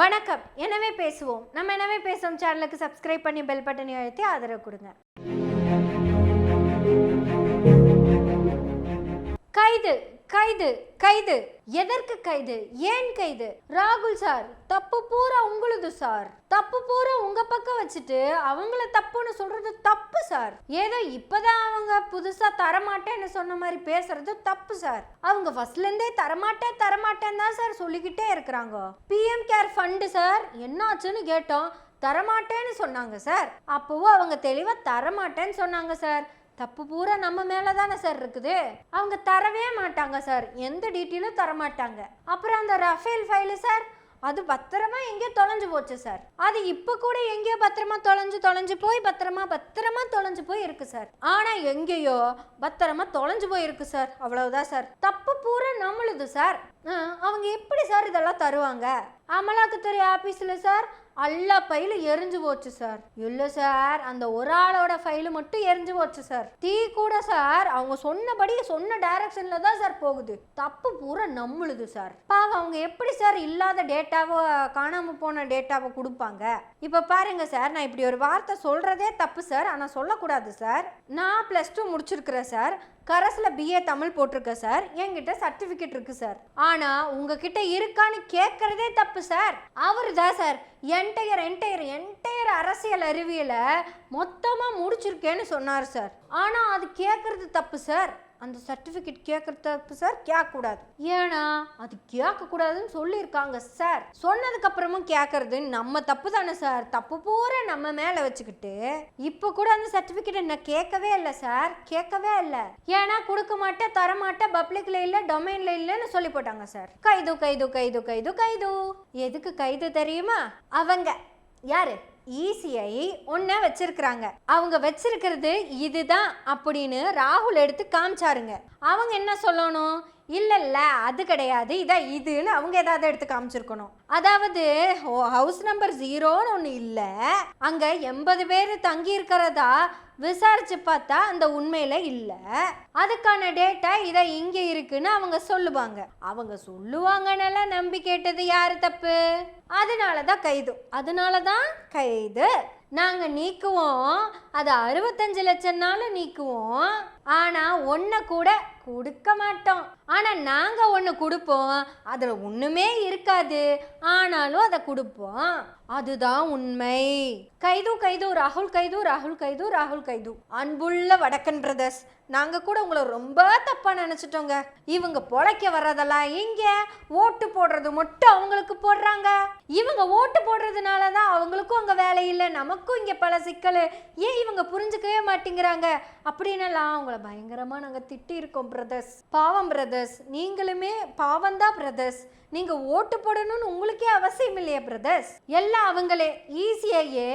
வணக்கம். எனவே பேசுவோம். நம்ம எனவே பேசுவோம் சேனலுக்கு சப்ஸ்கிரைப் பண்ணி பெல் பட்டனை அழுத்தி ஆதரவு கொடுங்க. கைது. கைது கைது. எதற்கு கைது? ஏன் கைது? ராகுல் சார் தப்பு பூரா உங்களுது சார். தப்பு பூரா உங்க பக்கம் வச்சுட்டு அவங்கள தப்புன்னு சொல்றது தப்பு சார். ஏதோ இப்பதான் அவங்க புதுசா தரமாட்டேன்னு சொன்ன மாதிரி பேசுறது தப்பு சார். அவங்க ஃபர்ஸ்ட்ல இருந்தே தரமாட்டேன் தரமாட்டேன் தான் சார் சொல்லிக்கிட்டே இருக்கிறாங்க. பிஎம் கேர் ஃபண்டு சார் என்னாச்சுன்னு கேட்டோம். தரமாட்டேன்னு சொன்னாங்க சார். அப்பவும் அவங்க தெளிவா தரமாட்டேன்னு சொன்னாங்க சார். தப்பு பூரா நம்ம மேலே தானே சார் இருக்குது. அவங்க தரவே மாட்டாங்க சார் எந்த டீட்டெயிலும் தர மாட்டாங்க அப்புறம் அந்த ரஃபேல் ஃபைலு சார் அது பத்திரமா எங்கேயோ தொலைஞ்சு போச்சு சார் அது இப்போ கூட எங்கேயோ பத்திரமா தொலைஞ்சு தொலைஞ்சு போய் பத்திரமா பத்திரமா தொலைஞ்சு போய் இருக்கு சார் ஆனா எங்கேயோ பத்திரமா தொலைஞ்சு போய் இருக்கு சார் அவ்வளவுதான் சார் தப்பு பூரா நம்மளுது சார் அவங்க எப்படி சார் இதெல்லாம் தருவாங்க? அமலாக்கத்துறை ஆபீஸ்ல சார் எல்லா ஃபைலும் எரிஞ்சு போச்சு சார். இல்லை சார். அந்த ஒரு ஆளோட ஃபைலு மட்டும் எரிஞ்சு போச்சு சார். டீ கூட சார். அவங்க சொன்னபடி சொன்ன டைரக்ஷனில் தான் சார் போகுது. தப்பு பூரா நம்மளுது சார். பாவம் அவங்க எப்படி சார் இல்லாத டேட்டாவை காணாமல் போன டேட்டாவை கொடுப்பாங்க? இப்போ பாருங்க சார். நான் இப்படி ஒரு வார்த்தை சொல்கிறதே தப்பு சார். ஆனால் சொல்லக்கூடாது சார். நான் ப்ளஸ் டூ முடிச்சிருக்கிறேன் சார். கரஸில் பிஏ தமிழ் போட்டிருக்கேன் சார். என்கிட்ட சர்டிஃபிகேட் இருக்கு சார். ஆனால் உங்ககிட்ட இருக்கான்னு கேட்குறதே தப்பு சார். அவர் தான் சார். என்டையர் என்டையர் என்டையர் அரசியல் அறிவியலை மொத்தமாக முடிச்சிருக்கேன்னு சொன்னார் சார். ஆனால் அது கேட்குறது தப்பு சார். அந்த சர்டிஃபிகேட் கேட்குற தப்பு சார் கேட்கக்கூடாது ஏன்னா அது கேட்கக்கூடாதுன்னு சொல்லியிருக்காங்க சார் சொன்னதுக்கு அப்புறமும் கேட்கறது நம்ம தப்பு தானே சார் தப்பு பூரா நம்ம மேலே வச்சுக்கிட்டு இப்போ கூட அந்த சர்டிஃபிகேட் என்ன கேட்கவே இல்லை சார் கேட்கவே இல்லை. ஏன்னா கொடுக்க மாட்டேன் தரமாட்டேன் பப்ளிக்ல இல்லை டொமைன்ல இல்லைன்னு சொல்லி போட்டாங்க சார் கைது கைது கைது கைது கைது. எதுக்கு கைது தெரியுமா? அவங்க யாரு? ஈஸியை ஒன்றை வச்சிருக்கிறாங்க. அவங்க வச்சிருக்கிறது இதுதான் அப்படின்னு ராகுல் எடுத்து காமிச்சாருங்க. அவங்க என்ன சொல்லணும்? இல்லை இல்லை அது கிடையாது. இதான் இதுன்னு அவங்க ஏதாவது எடுத்து காமிச்சிருக்கணும். அதாவது ஹவுஸ் நம்பர் ஜீரோன்னு ஒன்று இல்லை. அங்கே எண்பது பேர் தங்கி இருக்கிறதா விசாரிச்சு பார்த்தா அந்த உண்மையில இல்லை. அதுக்கான டேட்டா இதை இங்கே இருக்குன்னு அவங்க சொல்லுவாங்க. அவங்க சொல்லுவாங்கன்னெல்லாம் நம்பி கேட்டது யாரு தப்பு? அதனால தான் கைது. அதனால தான் கைது. நாங்கள் நீக்குவோம். அது அறுபத்தஞ்சு லட்சம்னாலும் நீக்குவோம். ஆனா ஒன்றை கூட கொடுக்க மாட்டோம். ஆனா நாங்க ஒன்று கொடுப்போம். அதுல ஒண்ணுமே இருக்காது. ஆனாலும் அதை கொடுப்போம். அதுதான் உண்மை. கைது கைது ராகுல் கைது ராகுல் கைது ராகுல் கைது. அன்புள்ள வடக்கன் பிரதர்ஸ் நாங்க கூட உங்களை ரொம்ப தப்பா நினைச்சிட்டோங்க. இவங்க பொழைக்க வர்றதெல்லாம் இங்க ஓட்டு போடுறது மட்டும் அவங்களுக்கு போடுறாங்க. இவங்க ஓட்டு போடுறதுனால தான் அவங்களுக்கும் அங்க வேலை இல்லை. நமக்கும் இங்க பல சிக்கல். ஏன் இவங்க புரிஞ்சுக்கவே மாட்டேங்கிறாங்க? அப்படின்னலாம் அவங்கள பயங்கரமா நாங்க நாங்கள் திட்டியிருக்கோம் பிரதர்ஸ் பாவம் பிரதர்ஸ் நீங்களுமே பாவம்தான் பிரதர்ஸ் நீங்க ஓட்டு போடணும்னு உங்களுக்கே அவசியம் இல்லையா பிரதர்ஸ் எல்லாம் அவங்களே ஈஸியாயே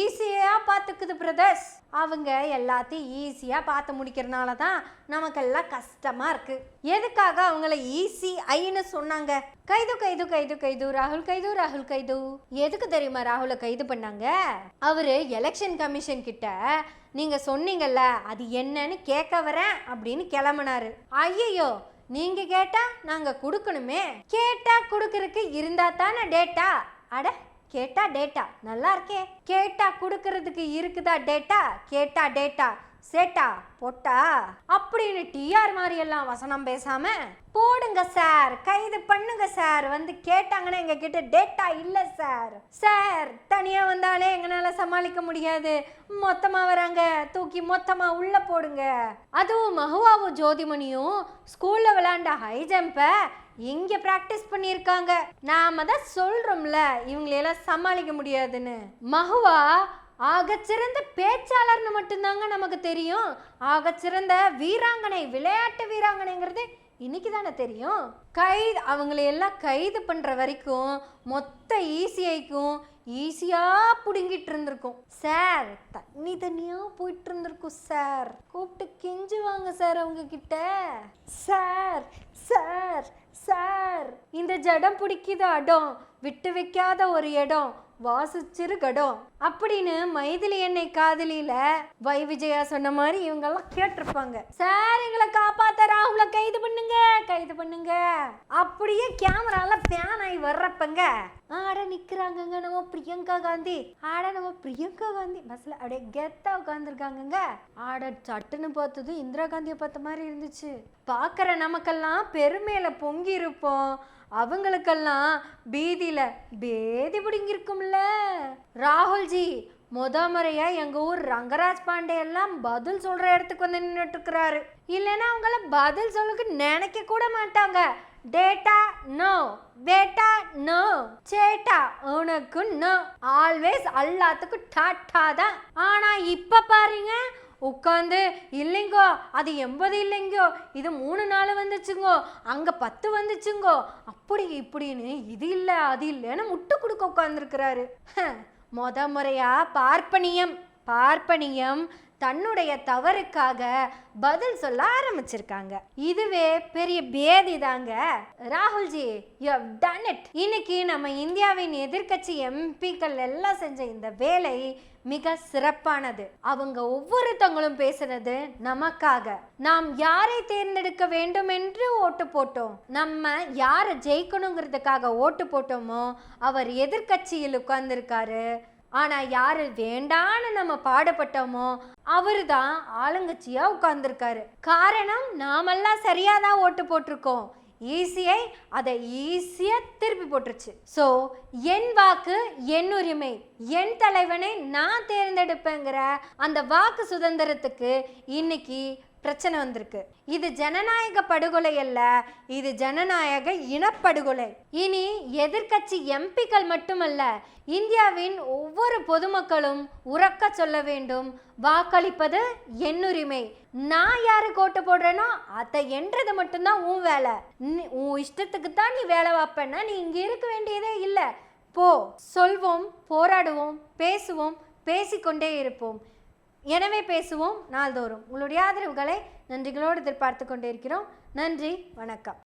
ஈஸியா பார்த்துக்குது பிரதர்ஸ் அவங்க எல்லாத்தையும் ஈஸியாக பார்த்து முடிக்கிறனால தான் நமக்கெல்லாம் கஷ்டமாக இருக்கு. எதுக்காக அவங்கள ஈஸி ஐன்னு சொன்னாங்க? கைது கைது கைது கைது ராகுல் கைது ராகுல் கைது. எதுக்கு தெரியுமா ராகுலை கைது பண்ணாங்க? அவரு எலெக்ஷன் கமிஷன் கிட்ட நீங்க சொன்னீங்கல்ல அது என்னன்னு கேட்க வரேன் அப்படின்னு கிளம்புனாரு. ஐயோ நீங்க கேட்டா நாங்க கொடுக்கணுமே. கேட்டா கொடுக்கறதுக்கு இருந்தா தானே டேட்டா அட கேட்டா டேட்டா நல்லா இருக்கே. கேட்டா கொடுக்கறதுக்கு இருக்குதா டேட்டா கேட்டா டேட்டா சேட்டா பொட்டா? அப்படின்னு டிஆர் மாதிரி எல்லாம் வசனம் பேசாம போடுங்க சார் கைது பண்ணுங்க சார் வந்து கேட்டாங்கன்னா எங்க கிட்ட டேட்டா இல்ல சார் சார் தனியா வந்தாலே எங்களால சமாளிக்க முடியாது. மொத்தமா வராங்க தூக்கி மொத்தமா உள்ள போடுங்க. அதுவும் மகுவாவும் ஜோதிமணியும் ஸ்கூல்ல விளையாண்ட ஹை ஜம்பை இங்க பிராக்டிஸ் பண்ணியிருக்காங்க. நாம தான் சொல்றோம்ல இவங்களையெல்லாம் சமாளிக்க முடியாதுன்னு. மகுவா ஆகச்சிறந்த பேச்சாளர்னு மட்டும்தாங்க நமக்கு தெரியும். ஆகச்சிறந்த வீராங்கனை விளையாட்டு வீராங்கனைங்கிறது இன்னைக்கு தானே தெரியும். கைது அவங்களையெல்லாம் கைது பண்ணுற வரைக்கும் மொத்த ஈஸியாய்க்கும் ஈஸியாக பிடுங்கிட்டு இருந்திருக்கும். சார் தண்ணி தண்ணியாக போயிட்டு இருந்திருக்கும் சார். கூப்பிட்டு கெஞ்சுவாங்க சார் அவங்க கிட்ட சார் சார் சார். இந்த ஜடம் பிடிக்கிது அடம் விட்டு வைக்காத ஒரு இடம் வாசிச்சிரு கடம். அப்படின்னு மைதிலி என்னை காதலியில வை விஜயா சொன்ன மாதிரி இவங்கெல்லாம் கேட்டிருப்பாங்க. சார் எங்களை காப்பாத்த ராகுல கைது பண்ணுங்க கைது பண்ணுங்க. அப்படியே கேமரால பேன் ஆகி வர்றப்பங்க ஆட நிக்கிறாங்கங்க நம்ம பிரியங்கா காந்தி. ஆட நம்ம பிரியங்கா காந்தி. பஸ்ல அப்படியே கெத்தா உட்காந்துருக்காங்கங்க ஆட சட்டுன்னு பார்த்ததும் இந்திரா காந்தியை பார்த்த மாதிரி இருந்துச்சு. பார்க்குற நமக்கெல்லாம் பெருமையில பொங்கி இருப்போம் அவங்களுக்கெல்லாம் பீதியில் பேதி பிடிங்கிருக்கும்ல ராகுல்ஜி முத முறையா எங்க ஊர் ரங்கராஜ் பாண்டே எல்லாம் பதில் சொல்ற இடத்துக்கு வந்து நின்றுட்டு இருக்கிறாரு இல்லைன்னா அவங்கள பதில் சொல்லுக்கு நினைக்க கூட மாட்டாங்க. டேட்டா நோ பேட்டா நோ சேட்டா உனக்கு நோ. ஆல்வேஸ் எல்லாத்துக்கும் டாட்டா தான். ஆனா இப்ப பாருங்க உட்காந்து இல்லைங்கோ அது எண்பது இல்லைங்கோ இது மூணு நாள் வந்துச்சுங்கோ அங்கே பத்து வந்துச்சுங்கோ அப்படி இப்படின்னு இது இல்லை அது இல்லைன்னு முட்டு கொடுக்க உட்காந்துருக்கிறாரு மொத முறையா பார்ப்பனியம் பார்ப்பனியம் தன்னுடைய தவறுக்காக பதில் சொல்ல ஆரம்பிச்சிருக்காங்க. இதுவே பெரிய பேதி தாங்க ராகுல்ஜி யூ டன் இட் இன்னைக்கு நம்ம இந்தியாவின் எதிர்க்கட்சி எம்பிக்கள் எல்லாம் செஞ்ச இந்த வேலை மிக சிறப்பானது. அவங்க ஒவ்வொருத்தவங்களும் பேசுனது நமக்காக. நாம் யாரை தேர்ந்தெடுக்க வேண்டும் என்று ஓட்டு போட்டோம். நம்ம யாரை ஜெயிக்கணுங்கிறதுக்காக ஓட்டு போட்டோமோ அவர் எதிர்க்கட்சியில் உட்கார்ந்துருக்காரு. ஆனால் யார் வேண்டான்னு நம்ம பாடுபட்டோமோ அவர் தான் ஆளுங்கட்சியாக உட்கார்ந்துருக்காரு. காரணம் நாமெல்லாம் சரியாக தான் ஓட்டு போட்டிருக்கோம். ஈஸியை அதை ஈஸியாக திருப்பி போட்டுருச்சு. ஸோ என் வாக்கு என் உரிமை. என் தலைவனை நான் தேர்ந்தெடுப்பேங்கிற அந்த வாக்கு சுதந்திரத்துக்கு இன்னைக்கு பிரச்சனை வந்திருக்கு. இது ஜனநாயக படுகொலை அல்ல இது ஜனநாயக இனப்படுகொலை. இனி எதிர்க்கட்சி எம்பிக்கள் மட்டுமல்ல இந்தியாவின் ஒவ்வொரு பொதுமக்களும் உறக்க சொல்ல வேண்டும். வாக்களிப்பது என் உரிமை. நான் யாருக்கு ஓட்டு போடுறேனோ அதை என்றது மட்டும்தான் உன் வேலை. உன் இஷ்டத்துக்கு தான் நீ வேலை வைப்பேன்னா நீ இங்கே இருக்க வேண்டியதே இல்லை. போ சொல்வோம் போராடுவோம் பேசுவோம் பேசிக்கொண்டே இருப்போம். எனவே பேசுவோம் நாள்தோறும். உங்களுடைய ஆதரவுகளை நன்றிகளோடு எதிர்பார்த்து கொண்டே இருக்கிறோம். நன்றி வணக்கம்.